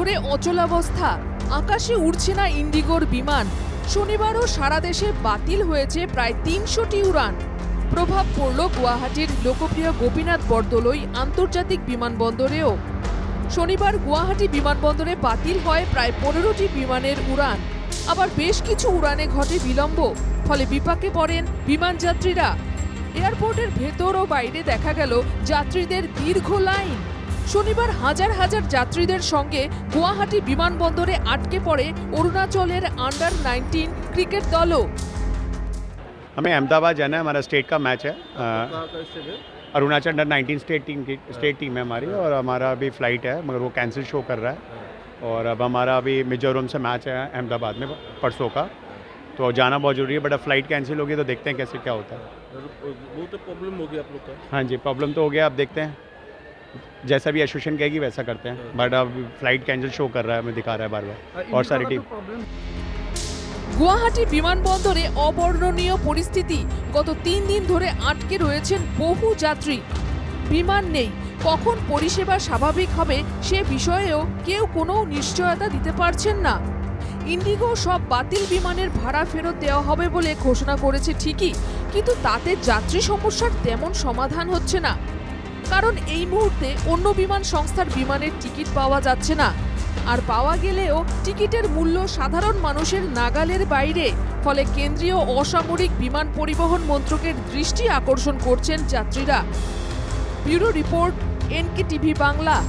ধরে অচলাবস্থা আকাশে উড়ছে না ইন্ডিগোর বিমান। শনিবারও সারা দেশে বাতিল হয়েছে প্রায় তিনশোটি উড়ান। প্রভাব পড়ল গুয়াহাটির লোকপ্রিয় গোপীনাথ বরদলৈ আন্তর্জাতিক বিমানবন্দরেও। শনিবার গুয়াহাটি বিমানবন্দরে বাতিল হয় প্রায় পনেরোটি বিমানের উড়ান। আবার বেশ কিছু উড়ানে ঘটে বিলম্ব, ফলে বিপাকে পড়েন বিমান যাত্রীরা। এয়ারপোর্টের ভেতর ও বাইরে দেখা গেল যাত্রীদের দীর্ঘ লাইন। শনিবার হাজার হাজার যাত্রীদের সঙ্গে গুয়াহাটি বিমানবন্দরে আটকে পড়ে অরুণাচলের আন্ডার নাইনটিন ক্রিকেট দলও हमें अहमदाबाद जाना है हमारा स्टेट का मैच है अ, कहाँ का स्टेट है अरुणाचल अंडर 19 स्टेट टीम की स्टेट टीम है हमारी और हमारा अभी फ्लाइट है मगर वो कैंसिल शो कर रहा है और अब हमारा अभी मिजोरम से मैच है अहमदाबाद में परसों का तो जाना बहुत ज़रूरी है बट अब फ्लाइट कैंसिल होगी तो देखते हैं कैसे क्या होता है बहुत प्रॉब्लम हो गया आप लोग का हाँ जी प्रॉब्लम तो हो गया अब देखते हैं जैसा भी एसोसिएशन कहेगी वैसा करते हैं बट अब फ्लाइट कैंसिल शो कर रहा है हमें दिखा रहा है बार बार और सारी टीम গুয়াহাটি বিমানবন্দরে অবর্ণনীয় পরিস্থিতি গত তিন দিন ধরে আটকে রয়েছেন বহু যাত্রী বিমান নেই কখন পরিষেবা স্বাভাবিক হবে সে বিষয়েও কেউ কোনো নিশ্চয়তা দিতে পারছেন না ইন্ডিগো সব বাতিল বিমানের ভাড়া ফেরত দেওয়া হবে বলে ঘোষণা করেছে ঠিকই কিন্তু তাতে যাত্রী সমস্যার তেমন সমাধান হচ্ছে না কারণ এই মুহূর্তে অন্য বিমান সংস্থার বিমানের টিকিট পাওয়া যাচ্ছে না। আর পাওয়া গেলেও টিকিটের মূল্য সাধারণ মানুষের নাগালের বাইরে। ফলে কেন্দ্রীয় অসামরিক বিমান পরিবহন মন্ত্রকের দৃষ্টি আকর্ষণ করছেন যাত্রীরা। Bureau report NK TV Bangla.